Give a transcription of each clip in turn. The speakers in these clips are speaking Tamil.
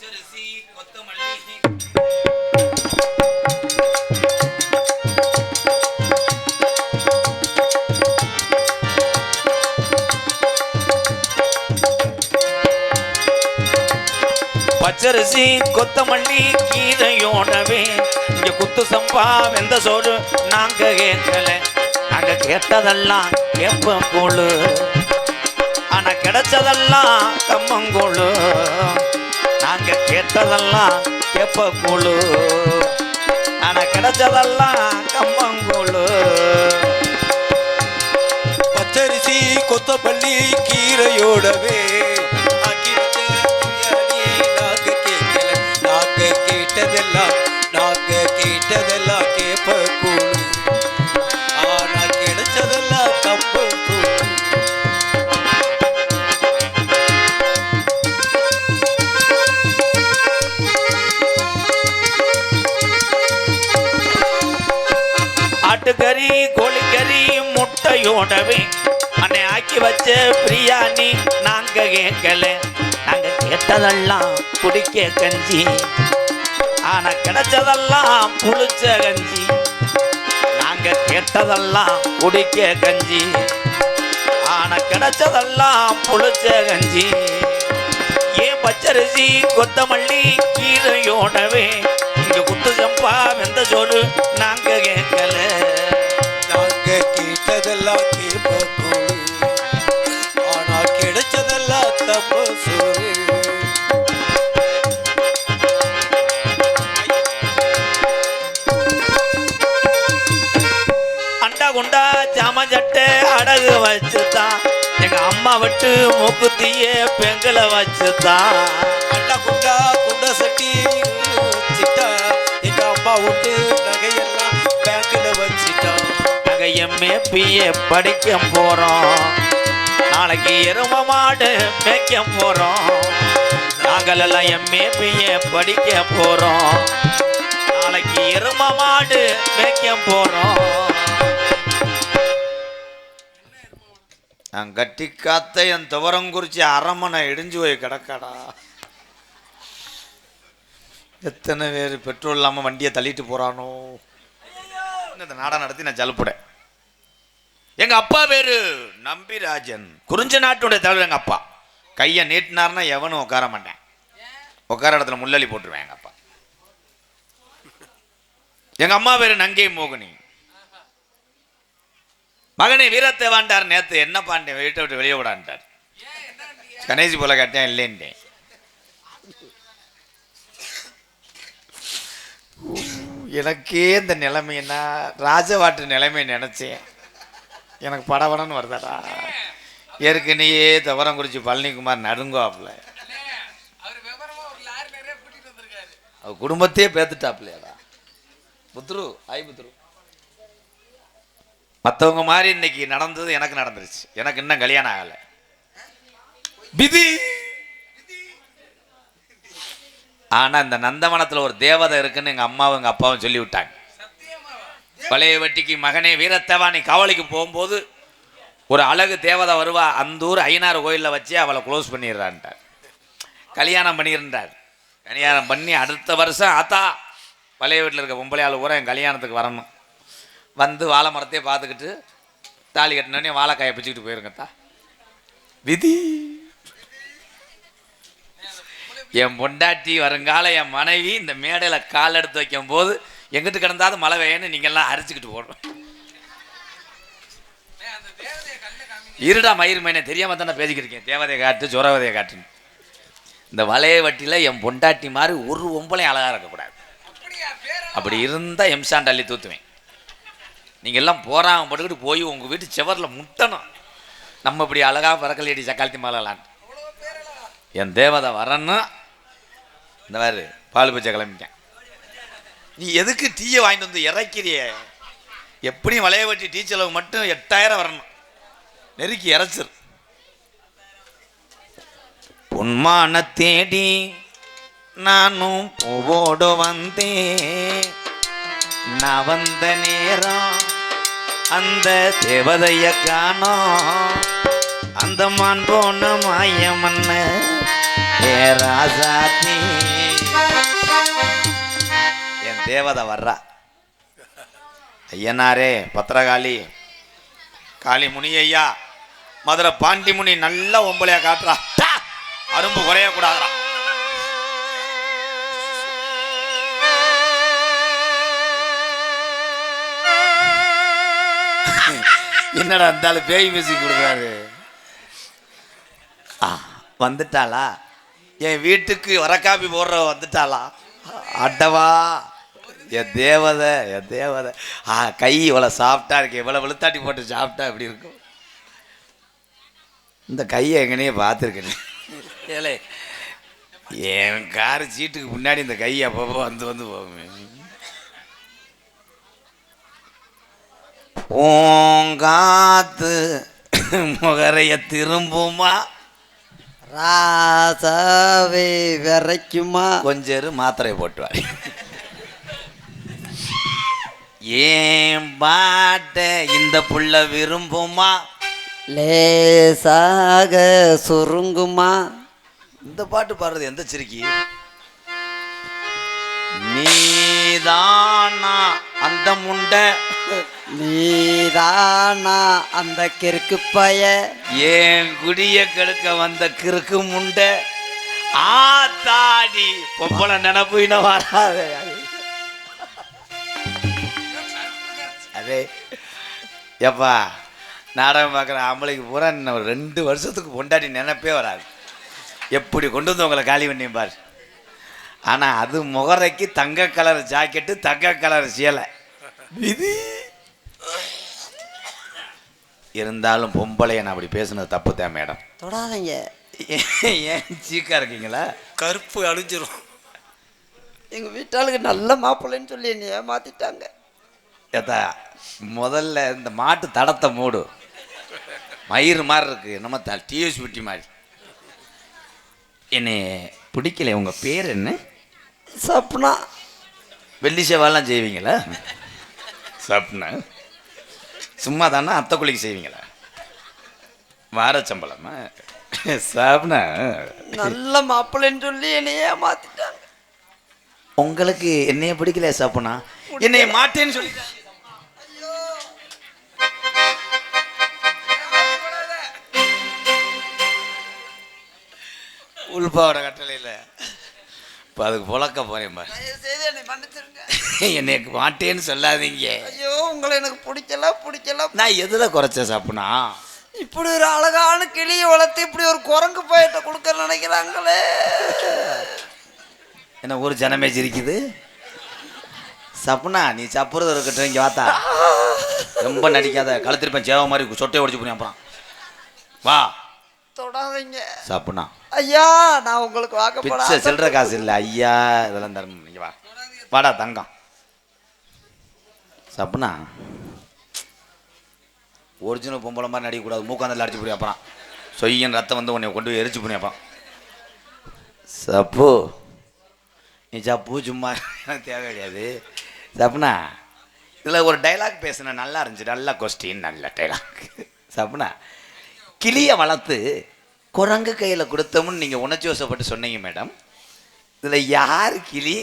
பச்சரிசி கொத்தமல்லி. பச்சரிசி கொத்தமல்லி கீரையோடவே இங்க குத்து சம்பா வெந்த சோறு நாங்க கேட்கல நாங்க கேட்டதெல்லாம் கேப்ப கூழு ஆனா கிடைச்சதெல்லாம் கம்மங்கூழு நாங்க கேட்டதெல்லாம் கேப்ப கூழு ஆனா கிடைச்சதெல்லாம் கம்மங்கூழு. பச்சரிசி கொத்தப்பள்ளி கீரையோடவே ஆக்கி நாங்க கேட்டதெல்லாம் கிடைச்சதெல்லாம் குடிக்க கஞ்சி. ஆனா கிடைச்சதெல்லாம் புளிச்ச கஞ்சி. நாங்க கேட்டதெல்லாம் குடிக்க கஞ்சி. ஆனா கிடைச்சதெல்லாம் புளிச்ச கஞ்சி. ஏன் பச்சரிசி கொத்தமல்லி கீரையோடவே இங்க குத்து சம்பா வெந்த சோறு நாங்க அம்மா விட்டு மூக்குத்திய பெங்கல வச்சுதான் அண்ணா குண்டா குண்டா சட்டி வச்சிட்டா எங்க அம்மா விட்டு நகையெல்லாம் பேங்க்ல வச்சிட்டா. நாங்க எம்ஏ பிஏ படிக்க போறோம். நாளைக்கு எரும மாடு மேய்க்க போறோம். நாங்கள் எல்லாம் எம்ஏ பிஏ படிக்க போறோம். நாளைக்கு எரும மாடு மேய்க்க போறோம். நான் கட்டி காத்த என் துவரங்குறிச்சி அரமனை இடிஞ்சு போய் கிடக்காடா. எத்தனை பேர் பெட்ரோல் இல்லாமல் வண்டியை தள்ளிட்டு போகிறானோ இந்த நாடகம் நடத்தி நான் ஜலுப்புடேன் எங்கள் அப்பா பேர்? நம்பிராஜன். குறிஞ்ச நாட்டுடைய தலைவர் எங்கள் அப்பா. கையை நீட்டினார்னா எவனும் உட்கார மாட்டேன். உட்கார இடத்துல முள்ளலி போட்டுருவேன் எங்கள் அப்பா. எங்கள் அம்மா பேர் நங்கை மோகினி. மகனை வீரத்தை வாண்டார். நேத்து என்ன பாண்டேன் வீட்டை விட்டு வெளியே விடான்ட்டார் கணேசி போல கேட்டேன் இல்லைன்ட்டேன் எனக்கே இந்த நிலைமைன்னா ராஜவாட்டு நிலைமை நினைச்சேன். எனக்கு படபடன்னு வருதாடா. ஏற்கனவே தவறம் குறிச்சி பழனிக்குமார் நடுங்குவாப்புல. குடும்பத்தையே பேத்துட்டாப்லையாடா புத்ரு ஐ புத்ரு. மற்றவங்க மாதிரி இன்னைக்கு நடந்தது எனக்கு நடந்துருச்சு. எனக்கு இன்னும் கல்யாணம் ஆகல. விதி. ஆனா இந்த நந்தவனத்துல ஒரு தேவதை இருக்குன்னு எங்க அம்மாவும் எங்க அப்பாவும் சொல்லி விட்டாங்க. பழைய வெட்டிக்கு மகனே வீரத்தேவா நீ காவலிக்கு போகும்போது ஒரு அழகு தேவதை வருவா அந்த ஊர் ஐநாறு கோயிலில் வச்சு அவளை க்ளோஸ் பண்ணிடுறான்ட்டார். கல்யாணம் பண்ணியிருந்தார் கல்யாணம் பண்ணி அடுத்த வருஷம் ஆத்தா பழைய வீட்டில் இருக்க பொம்பளை ஆள் பூரா என் கல்யாணத்துக்கு வரணும். வந்து வாழை மரத்தையே பார்த்துக்கிட்டு தாலி கட்டினோடனே வாழைக்காயை பிச்சுக்கிட்டு போயிருங்கத்தா விதி. என் பொண்டாட்டி வருங்கால என் மனைவி இந்த மேடையில் கால் எடுத்து வைக்கும் போது எங்கிட்டு கிடந்தாது மழை வேணும்னு நீங்கள்லாம் அரைச்சிக்கிட்டு போடுறோம் இருடா மயிர் மைனே தெரியாமல் தானே பேசிக்கிருக்கேன். தேவதையை காட்டு ஜுரவதையை காட்டுன்னு. இந்த வளைய வட்டியில் என் பொண்டாட்டி மாதிரி ஒரு ஒம்பளையும் அழகாக இருக்கக்கூடாது. அப்படி இருந்தால் எம்சாண்ட் தூத்துவேன். நீங்கள் எல்லாம் போகிறாங்க போட்டுக்கிட்டு போய் உங்கள் வீட்டு செவரில் முட்டணும். நம்ம இப்படி அழகாக பறக்கலையடி சக்காலத்தி மாலலான் என் தேவதை வரணும் இந்த மாதிரி பால் பச்சை கிளம்பிட்டேன். நீ எதுக்கு டீயை வாங்கிட்டு வந்து இறக்கிறிய? எப்படியும் வளைய வட்டி டீ செலவு மட்டும் எட்டாயிரம் வரணும். நெருக்கி இறச்சிரு. பொன்மான தேடி நானும் பூவோடு வந்தேன். நான் வந்த நேரம் அந்த தேவதைய காணோம். அந்த மான் போன மாயமன்ன ஏ ராசாத்தி. என் தேவதை வர்றா. ஐயனாரே பத்திரகாளி. காளி முனி ஐயா மதுரை பாண்டிமுனி நல்லா ஒம்பளையா காட்டுறா. அரும்பு குறைய என்னடா இருந்தாலும் பேய் மியூசிக் கொடுக்குறாரு. ஆ வந்துட்டாளா? என் வீட்டுக்கு வரக்காப்பி போடுற வந்துட்டாளா? அட்டவா என் தேவதை என் தேவதை. ஆ கை இவ்வளோ சாப்பிட்டா இருக்கு. இவ்வளோ வெளுத்தாட்டி போட்டு சாப்பிட்டா எப்படி இருக்கும்? இந்த கையை எங்கனையே பார்த்துருக்கேன். ஏலே என் கார் சீட்டுக்கு முன்னாடி இந்த கை அப்பப்போ வந்து வந்து போகுமே. பூங்காத்து முகரைய திரும்புமா? ராசாவே விரைக்குமா? கொஞ்சம் இரு, மாத்திரை போட்டு வாடி. ஏன் பாட்ட இந்த புள்ள விரும்புமா? லேசாக சுருங்குமா? இந்த பாட்டு பாடுறது எந்த சிரிக்கி நீதானா அந்த முண்டை? நீதானா அந்த கிறுக்கு பய? ஏன் குடிய கெடுக்க வந்த கிறுக்கு முண்டை? ஆத்தாடி பொம்பளை நினப்பு இன்னும் வராது. அதே எப்பா நாடகம் பார்க்குற ஆம்பளைக்கு பூரா இன்னும் ஒரு ரெண்டு வருஷத்துக்கு பொண்டாட்டி நினைப்பே வராது. எப்படி கொண்டு வந்து உங்களை காலி பண்ணியும் பாரு? ஆனால் அது முகரைக்கு தங்க கலர் ஜாக்கெட்டு தங்க கலர் சேலை. விதி! இருந்தாலும் பொம்பளைய நான் அப்படி பேசுனது தப்பு தான் மேடம். தொடாதீங்க. ஏன் ஏன் சீக்கா இருக்கீங்களா? கருப்பு அழிஞ்சிரும். எங்க வீட்டாளுக்கு நல்ல மாப்பிள்ளைன்னு சொல்லி என்னை ஏமாத்திட்டாங்க. ஏத்தா முதல்ல இந்த மாட்டு தடத்தை மூடு. மயிறு மாதிரி இருக்கு. நம்ம த டிஎஸ் விட்டி மாதிரி. என்னை பிடிக்கல. உங்க பேர் என்ன? சப்னா. வெள்ளி சேவாலாம் செய்வீங்களா? சப்னா. சும்மா தானே அத்தை குளிக்கு செய்வீங்களா? வாரச்சம்பளமா சாப்னா நல்ல மாப்பிள்ளைன்னு சொல்லி என்னை ஏமாத்திட்டாங்க. உங்களுக்கு என்னைய பிடிக்கல சாப்பினா? என்னைய மாட்டேன்னு சொல்லி. உள்பாவோட கட்டளையில். இப்போ அதுக்கு புழக்க போறேன் பாரு. என்னை மாட்டேன்னு சொல்லாதீங்க. ஐயோ உங்களை எனக்கு பிடிக்கல பிடிக்கல நான் எதில் குறைச்ச சாப்பினா? இப்படி ஒரு அழகான கிளியை வளர்த்து இப்படி ஒரு குரங்கு பயிட்ட கொடுக்க நினைக்கிறாங்களே. என்ன ஒரு ஜனமே சிரிக்குது? சப்புனா நீ சப்புறது இருக்கட்டும் இங்கே வாத்தா. ரொம்ப நடிக்காத கழுத்திருப்பேன் சேவ மாதிரி சொட்டை உடைச்சு போனேன் அப்புறம். வா. தொடாதீங்க. சப்புனா. ஐயா நான் உங்களுக்கு பிச்சை வாக்கப்படாத சில்லற காசு இல்லை ஐயா இதெல்லாம் தரணும் நீங்க வா. வாடா தங்கம். சப்புனா ஒரிஜினல் பொம்பளை மாதிரி நடிக்கக்கூடாது. மூக்காந்தல் அடிச்சு போய் அப்புறம் சொய்யன் ரத்தம் வந்து உன்னை கொண்டு போய் எரிச்சு போனேன் அப்புறம் சப்பு. நீ சப்பு சும்மா தேவை கிடையாது. சப்புனா இதில் ஒரு டைலாக் பேசின நல்லா இருந்துச்சு. நல்ல கொஸ்டின் நல்ல டைலாக் சப்புனா கிளியை வளர்த்து குரங்கு கையில் கொடுத்தோம்னு நீங்கள் உணர்ச்சி வசப்பட்டு சொன்னீங்க மேடம் இதில் யார் கிளி?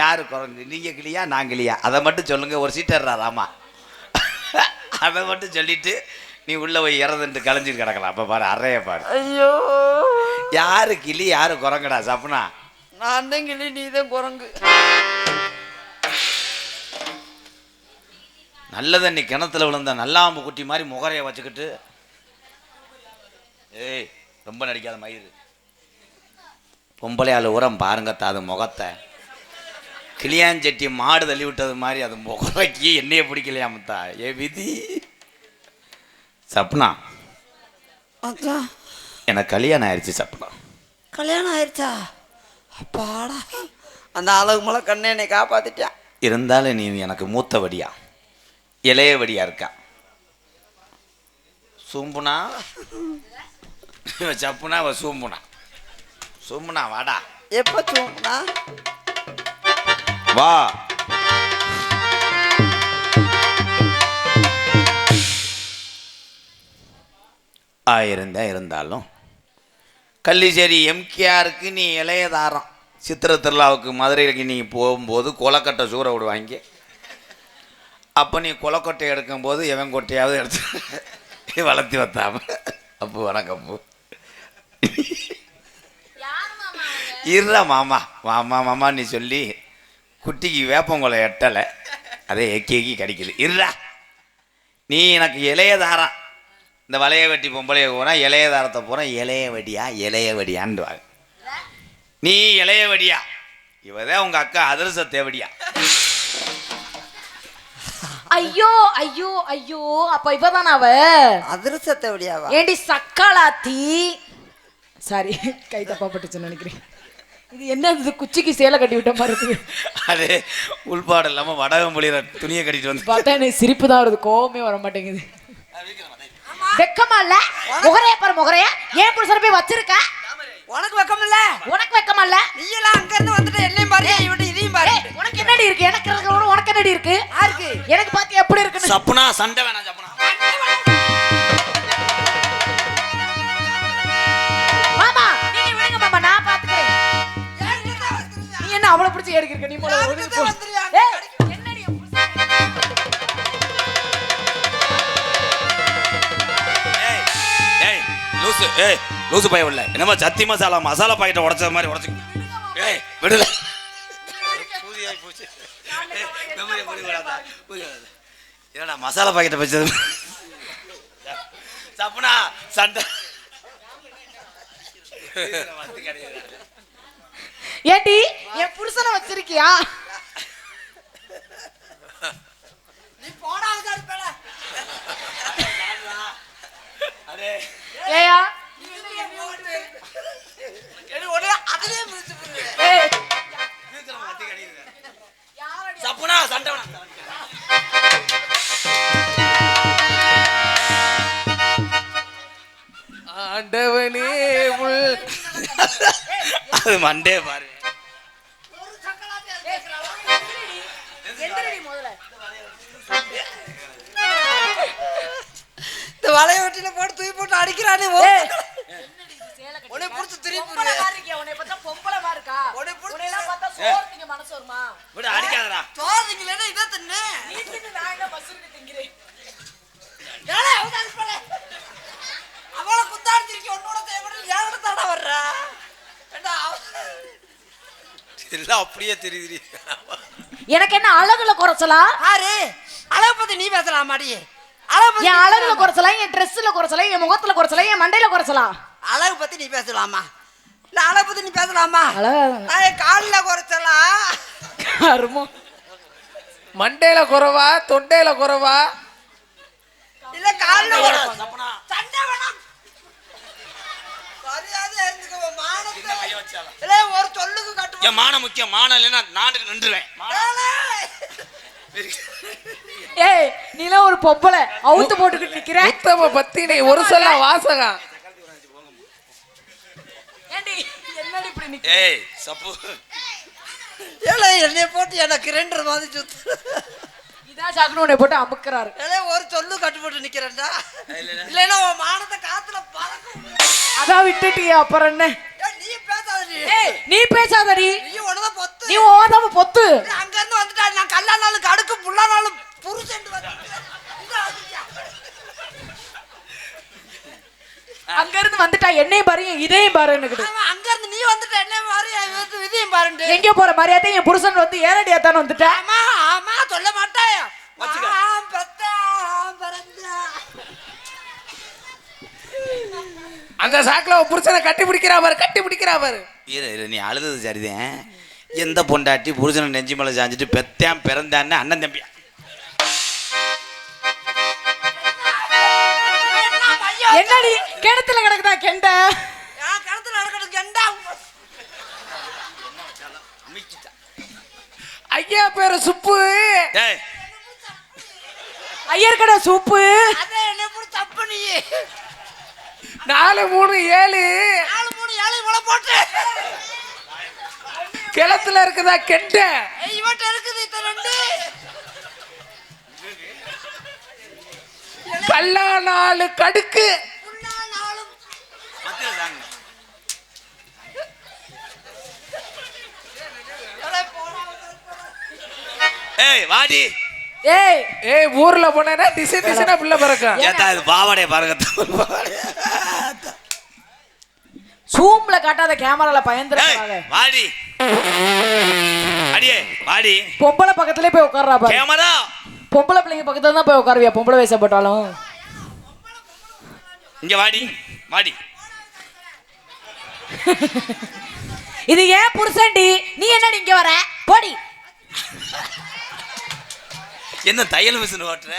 யார் குரங்கு? நீங்கள் கிளியா நான் கிளியா அதை மட்டும் சொல்லுங்கள் ஒரு சீட்டர்ரா ராமா அதை மட்டும் சொல்லிட்டு நீ உள்ளே போய் இறந்துட்டு கலைஞ்சிட்டு கிடக்கலாம். அப்போ பாரு அறைய பாரு. ஐயோ. யாரு கிளி யாரு குரங்குடா சப்புனா? நான் தான் கிளி நீ தான் குரங்கு. நல்ல தண்ணி கிணத்துல விழுந்த நல்லாம்பு குட்டி மாதிரி முகரைய வச்சுக்கிட்டு. ஏய் ரொம்ப நடிக்காத மயிறு. பொம்பளையாள் உரம் பாருங்க அது முகத்தை. கிளியாஞ்செட்டி மாடு தள்ளி விட்டது மாதிரி அது முகரைக்கு என்னைய பிடிக்கலையாமத்தா ஏ விதி. சப்னா. அதான் எனக்கு கல்யாணம் ஆயிடுச்சு சப்னா. கல்யாணம் ஆயிடுச்சா அப்பாடா. அந்த அழகு மலை கண்ணை என்னை காப்பாத்திட்டான் இருந்தாலும் நீ எனக்கு மூத்த வடியா இளைய வடியா இருக்கா. சூம்புனா? சப்புனா அவ சூம்புனா. சூம்புனா வாடா. எப்போ தூங்குனா வா. ஆயிருந்தா இருந்தாலும். கள்ளிச்சேரி எம்கேஆருக்கு நீ இளையதாரம் சித்திர திருவிழாவுக்கு மதுரைக்கு நீ போகும்போது கொலக்கட்டை சூற விடுவாங்க. அப்போ நீ கொலக்கொட்டை எடுக்கும்போது எவன் கொட்டையாவது எடுத்து வளர்த்தி வத்தாம. அப்பு வணக்கம் அப்பு. இருடா மாமா. மாமா மாமா நீ சொல்லி. குட்டிக்கு வேப்பங்குளம் எட்டலை. அதே எக்கி எக்கி கடிக்குது. இருடா. நீ எனக்கு இளைய தாரம் இந்த வளைய வெட்டி பொம்பளைய போனால் இளைய தாரத்தை போகிறேன் இளைய வடியா இளைய வடியான்டுவாங்க நீ இளைய வடியா. இவதான் உங்க அக்கா அதிரச தேவடியா ஐயோ ஐயோ ஐயோ அப்ப இவதான் அவ? அதிர்ஷ்டத்தை விடியாவா? ஏண்டி சக்காலாத்தி சாரி கை தப்பா பட்டுச்சுன்னு நினைக்கிறேன். இது என்ன இது? குச்சிக்கு சேலை கட்டி விட்ட மாதிரி இருக்குது. அது உள்பாடு இல்லாமல் வடகம் புளியிற துணியை கட்டிட்டு வந்து பார்த்தா எனக்கு சிரிப்பு தான் வருது. கோவமே வர மாட்டேங்குது. வெக்கமா இல்ல? முகரைய பாரு முகரைய. ஏன் புருஷனை போய் வச்சிருக்க? உனக்கு வெக்கம் இல்ல? உனக்கு வெக்கமா இல்ல? நீ எல்லாம் அங்க இருந்து வந்துட்டு என்னையும் பாரு இவட்டு இதையும் பாரு. உனக்கு என்னடி இருக்கு? எனக்கு இருக்கிறத உனக்கு என்னடி இருக்கு? யாருக்கு? எனக்கு பார்த்து எப்படி இருக்குன்னு? சப்புனா சண்டை வேணாம் சப்புனா. என்ன அவளை பிடிச்சி எடுக்கிற நீ போல லூசு ஏய் லூசு பையன் இல்லை என்னமா சத்தி மசாலா மசாலா பாக்கெட்டை உடைச்ச மாதிரி உடச்சு ஏய் விடல என்னடா மசாலா பாக்கெட்டை வச்சது சப்புனா சண்டை ஏண்டி என் புருஷனை வச்சிருக்கியா? நீ போடாத இருப்பல ஏயா? சப்புனா சண்டை வேணாம் ஆண்டவனே உள். அது மண்டே பாரு. இந்த வளைய வெட்டில போட்டு தூக்கி போட்டு அடிக்கிறானே உன்னை புடிச்சு திருப்பி? உன்னை பார்த்தா பொம்பளை மாதிரி இருக்கா? உன்னை புடிச்சு- எல்லாம் பார்த்தா சோறு திங்க மனசு வருமா? விட அடிக்காதடா. தோறதுங்களே இதை தின்னு. நீ தின்னு, நான் என்ன மசுருக்கு திங்கிறேன்? ஏலே அவளை குத்தாடிச்சிருக்கி உன்னோட தேவைப்பட்டு ஏன் தாடா வர்றா? ஏண்டா அவ- எல்லாம் அப்படியே தெரியுது எனக்கு என்ன அழகுல குறைச்சலா ஆறு அளவை பத்தி நீ பேசலாம் மாடி என் அழகுல குறைச்சலா என் ட்ரெஸ்ல குறைச்சலா என் முகத்துல குறைச்சலா என் மண்டையில குறைச்சலா அழகு பத்தி நீ பேசலாமா? இல்ல அழகு பத்தி நீ பேசலாமா? அழகா- நான் காலில் குறைச்சலாம் கருமம் மண்டையில குறவா தொண்டையில குறவா? இல்ல காலில் குறைச்சலாம் சண்டை வேணாம். மரியாதை இருந்துக்கோ மானத்தை ஒரு சொல்லுக்கு கட்டு என் மானம் முக்கியம் மானம் இல்லைன்னா நாட்டுக்கு நின்றுவேன். ஏய் நீலாம் ஒரு பொம்பளை அவுத்து போட்டுக்கிட்டு நிக்கிற. உத்தம பத்தினை ஒரு சொல்ல வாசகம். என்னடி இப்படி நிக்க ஏய் சப்பு. ஏலே என்னைய போட்டு எனக்கு ரெண்டு மாதிரி சுத்து. இதான் சாக்குன்னு உன்னை போட்டு அமுக்குறாரு. ஒரு சொல்லு கட்டுப்பட்டு நிக்கிறேன்டா. இல்லைன்னா உன் மானத்தை காத்துல பறக்கும். அதான் விட்டுட்டியே அப்புறம் என்ன? நீ பேசாத நீ பேசாதடி. நீ உனதான் பொத்து. நீ ஓதாம பொத்து. அங்க இருந்து வந்துட்டா நான் கல்லானாலும் கடுக்கு புல்லானாலும் புருஷன் அங்க இருந்து வந்துட்டா என்னையும் பாரு என் இதையும் பாரு அங்க இருந்து நீ வந்துட்ட என்ன மாதிரி இவத்து விதியும் பாருண்டு எங்க போற மரியாதை என் புருஷன் வந்து ஏரடியா தானே வந்துட்ட? ஆமா ஆமா சொல்ல மாட்டாயா. அந்த சாக்குல புருஷனை கட்டி பிடிக்கிறா பாரு கட்டி பிடிக்கிறா பாரு. இரு இரு நீ அழுதது சரிதான். எந்த பொண்டாட்டி புருஷனை நெஞ்சு மேலே சாஞ்சிட்டு பெத்தேன் பிறந்தான்னு அண்ணன் தம்பியா? என்னடி? கிணத்துல கிடக்குதா கெண்ட? என் கழுத்துல நடக்கட்டும், கெண்டா. ஐயா பேரு சுப்பு. டேய் ஐயர் கடை சூப்பு. தப்பு நீ. நாலு மூணு ஏழு. நாலு, மூணு, ஏழு போட்டு. கிணத்துல இருக்குதா கெண்ட? கல்லா நாலு கடுக்கு ஏய் வாடி. ஏய் ஏய் ஊர்ல போனா திசை திசைனா பிள்ளை பறக்கும். ஏதா இது பாவாடை பறக்க சூம்ல காட்டாத கேமரால பயந்துறாங்க வாடி. அடியே வாடி. பொம்பளை பக்கத்துலயே போய் உட்கார்றா கேமரா. பொம்பளை பிள்ளைங்க பக்கத்துல தான் போய் உட்காருவியா? பொம்பளை வயசை போட்டாலும். இங்க வாடி வாடி. இது ஏன் புருஷன்டி? நீ என்னடி இங்க வர? போடி. என்ன தையல் மிஷின் ஓட்டுற?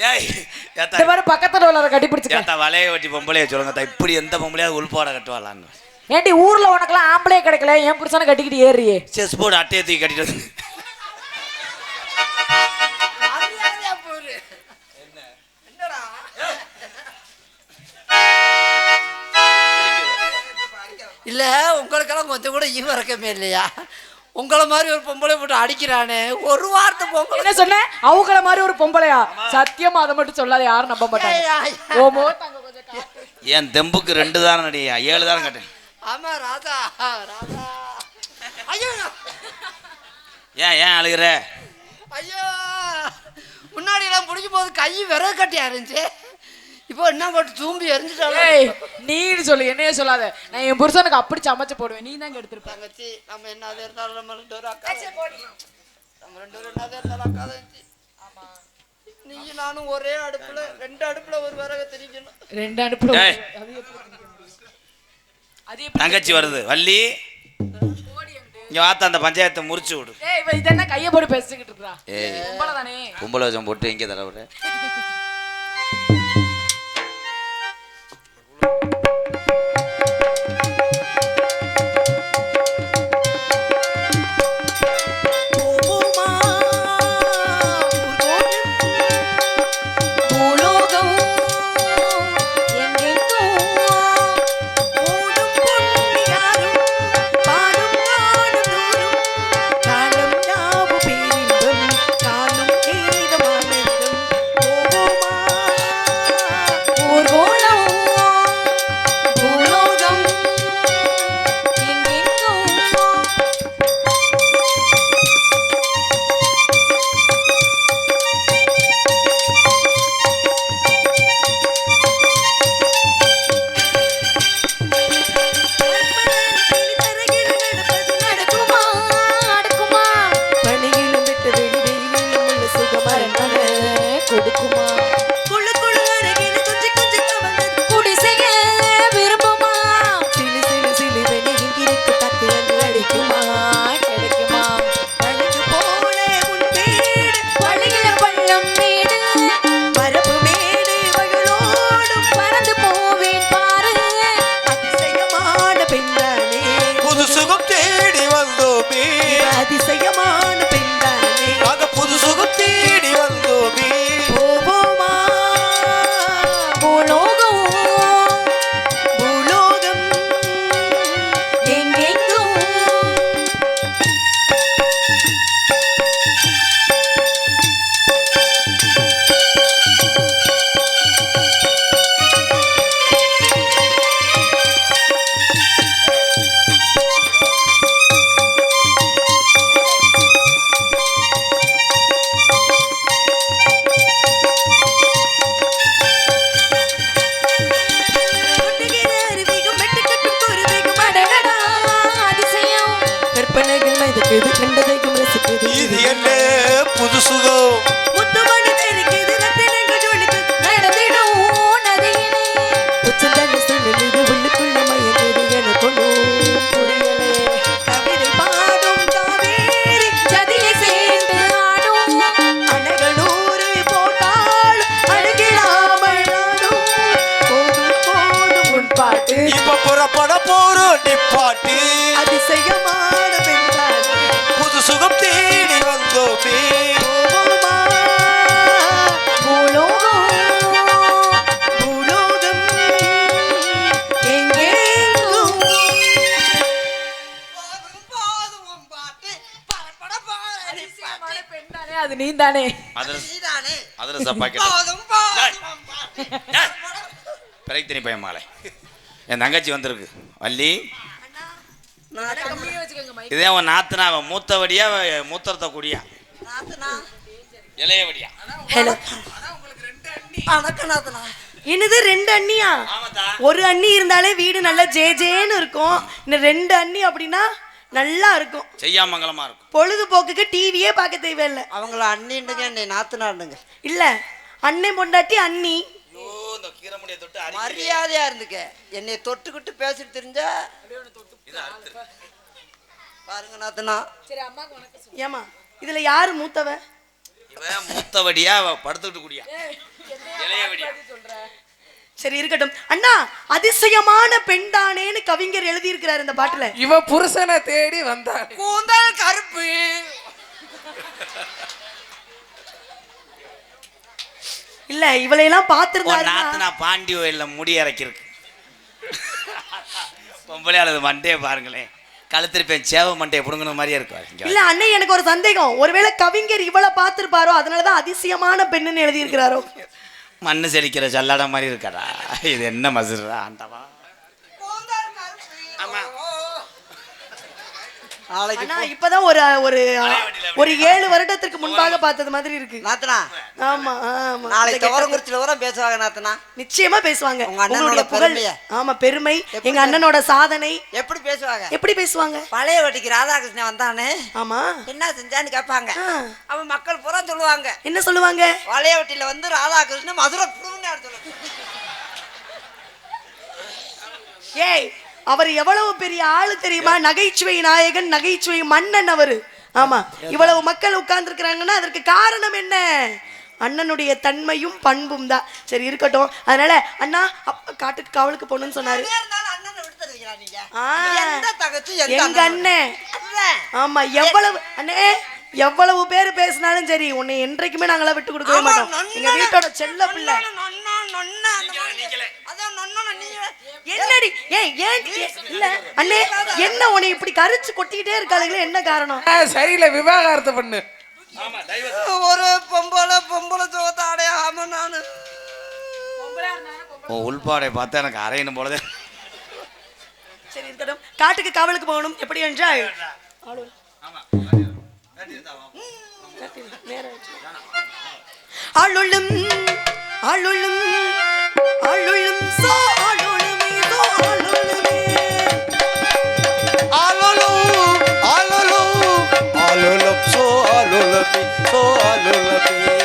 இந்த மாதிரி பக்கத்துல உள்ளவரை கட்டி பிடிச்சுக்க ஏத்தா வலைய வெட்டி பொம்பளைய சொல்லுங்க இப்படி எந்த பொம்பளையாவது உள்பாட கட்டுவாளான்னு. ஏன்டி ஊர்ல உனக்கெல்லாம் ஆம்பளே கிடைக்கல என் புருஷனை கட்டிக்கிட்டு ஏறியே செஸ் போர்டு அட்டையை தூக்கி கட்டிட்டு இல்ல உங்களுக்கெல்லாம் கொஞ்சம் கூட ஈவ இறக்கமே இல்லையா? உங்களை மாதிரி ஒரு பொம்பளை போட்டு அடிக்கிறானே ஒரு வார்த்தை பொம்பளை என்ன சொன்ன? அவங்கள மாதிரி ஒரு பொம்பளையா? சத்தியமா அதை மட்டும் சொல்லாத யாரும் நம்ப மாட்டாங்க. ஓமோ தங்க கொஞ்சம் காட்டு. என் தெம்புக்கு ரெண்டு தானே நடியா ஏழு தானே கட்டேன். ஆமா ராதா ராதா. ஐயோ! ஏன் ஏன் அழுகிற? ஐயோ! முன்னாடி எல்லாம் பிடிக்கும் போது கை விறகு கட்டியா இருந்துச்சு இப்போ என்ன போட்டு தூம்பி எரிஞ்சிட்டாலும் ஏய் நீ சொல்லு என்னைய சொல்லாத. நான் என் புருஷனுக்கு அப்படி சமைச்சு போடுவேன். நீ தான் எடுத்திருப்ப. தங்கச்சி நம்ம என்னது இருந்தாலும் நம்ம ரெண்டு பேரும் அக்கா நம்ம ரெண்டு பேரும் என்னது இருந்தாலும் அக்கா தங்கச்சி நீங்க நானும் ஒரே அடுப்புல ரெண்டு அடுப்புல ஒரு விறகு திரிக்கணும் ரெண்டு அடுப்புல ஏய். அது எப்படி? அது எப்படி தங்கச்சி வருது. வள்ளி இங்க வாத்த அந்த பஞ்சாயத்தை முறிச்சு விடு. ஏய் இவ இது என்ன கைய போட்டு பேசிக்கிட்டு இருக்கா? ஏய். பொம்பளை தானே பொம்பளை வச்சம் போட்டு இங்கே தடவுற? அதிசயமா அது நீ தானே தனி பையன் மாலை. என் தங்கச்சி வந்திருக்கு. வள்ளி. இதே உன் நாத்தனா அவன் மூத்தவடியா மூத்தரத்த குடியா? நாத்தனா. இளையவடியா? ஹலோ. என்னது ரெண்டு அண்ணியா? ஒரு அண்ணி இருந்தாலே வீடு நல்லா ஜே ஜேன்னு இருக்கும். இன்னும் ரெண்டு அண்ணி அப்படின்னா? நல்லா இருக்கும். செய்யாமங்கலமா இருக்கும். பொழுதுபோக்குக்கு டிவியே பார்க்க தேவையில்லை. அவங்கள அண்ணிண்டுங்க என்னை நாத்தனாண்டுங்க இல்ல அண்ணன் பொண்டாட்டி அண்ணி. மரியாதையா இருந்துக்க. என்னை தொட்டுக்கிட்டு பேசிட்டு தெரிஞ்சா? பாருங்க நாத்தனா. ஏமா இதுல யாரு மூத்தவ? இவன் மூத்தவடியா அவ படுத்துக்கிட்டு கூடியா? இளையவடியா சரி இருக்கட்டும். அண்ணா அதிசயமான பெண்தானேன்னு கவிஞர் எழுதியிருக்கிறார் இந்த பாட்டுல. இவ புருஷனை தேடி வந்தாள் கூந்தல் கருப்பு. இல்ல இவளையெல்லாம் உன் பார்த்திருந்தாரு நாத்தனா பாண்டி கோயில்ல முடி இறக்கிருக்கு பொம்பளை அல்லது மண்டையை பாருங்களேன். கழுத்திருப்பேன் சேவ மண்டையை புடுங்கின மாதிரியே இருக்கும் இல்ல அண்ணன் எனக்கு ஒரு சந்தேகம். ஒருவேளை கவிஞர் இவளை பார்த்திருப்பாரோ? அதனாலதான் அதிசயமான பெண்ணுன்னு எழுதியிருக்கிறாரோ? மண்ணு செழிக்கிற சல்லாட மாதிரி இருக்காடா. இது என்ன மசுரா ஆண்டவா. ஆமா. நாளைக்கு ஆனா இப்பதான் ஒரு ஒரு ஒரு ஏழு வருடத்திற்கு முன்பாக பார்த்தது மாதிரி இருக்கு. நாத்தனா ஆமா ஆமா. நாளைக்கு இந்த துவரங்குறிச்சியில் வர பேசுவாங்க நாத்தனா? நிச்சயமா பேசுவாங்க. உங்க அண்ணனோட புகழ் பெருமைய. ஆமா பெருமை எங்க அண்ணனோட சாதனை. எப்படி பேசுவாங்க? எப்படி பேசுவாங்க? பழைய வட்டிக்கு ராதாகிருஷ்ணன் வந்தானே? ஆமா. என்ன செஞ்சான்னு கேட்பாங்க. ஆ. அவன் மக்கள் பூரா சொல்லுவாங்க. என்ன சொல்லுவாங்க? பழைய வட்டியில வந்து ராதாகிருஷ்ணன் மதுரை புடுன்னு சொல்லுவாங்க ஏய் அவர் எவ்வளவு பெரிய ஆளு தெரியுமா? நகைச்சுவை நாயகன் நகைச்சுவை மன்னன் அவரு. ஆமா. இவ்வளவு மக்கள் உட்கார்ந்து அதற்கு காரணம் என்ன? அண்ணனுடைய தன்மையும் பண்பும் தான். சரி இருக்கட்டும். அதனால அண்ணா அப்பா காட்டுக்கு காவலுக்கு போகணும்னு சொன்னாரு. எங்க அண்ணன்? ஆமா எவ்வளவு அண்ணே எவ்வளவு பேர் பேசினாலும் சரி உன்னை என்றைக்குமே நாங்களாம் விட்டு கொடுக்கவே மாட்டோம். எங்க வீட்டோட செல்ல பிள்ளை. நொண்ணு, நொண்ணு, நொண்ணு, அந்த மாதிரி. அதான் நொண்ணு, நீங்க- என்னடி? ஏன்? ஏன் இல்ல அண்ணே என்ன உன்னை இப்படி கரிச்சு கொட்டிக்கிட்டே இருக்காளுங்களே என்ன காரணம்? சரியில்லை விவாகரத்து பண்ணு. ஒரு பொம்பளை பொம்பளை சோத்த அடையாம நானு. உன் உள்பாடை பார்த்தா எனக்கு அரையணும் போலதே சரி இருக்கட்டும். காட்டுக்கு காவலுக்கு போகணும் எப்படி என்றால். ஆளு- நேரம் ஆச்சு. ஆளுளும் solul bi solul bi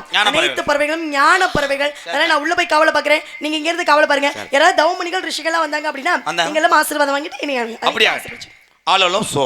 காரணம். அனைத்து பறவைகளும் ஞான பறவைகள். அதனால நான் உள்ள போய் கவலை பாக்குறேன். நீங்க இங்க இருந்து கவலை பாருங்க. யாராவது தவமணிகள் ரிஷிகள்லாம் வந்தாங்க அப்படின்னா. நீங்க எல்லாம் ஆசீர்வாதம் வாங்கிட்டு அப்படியா? ஆலோலம் சோ.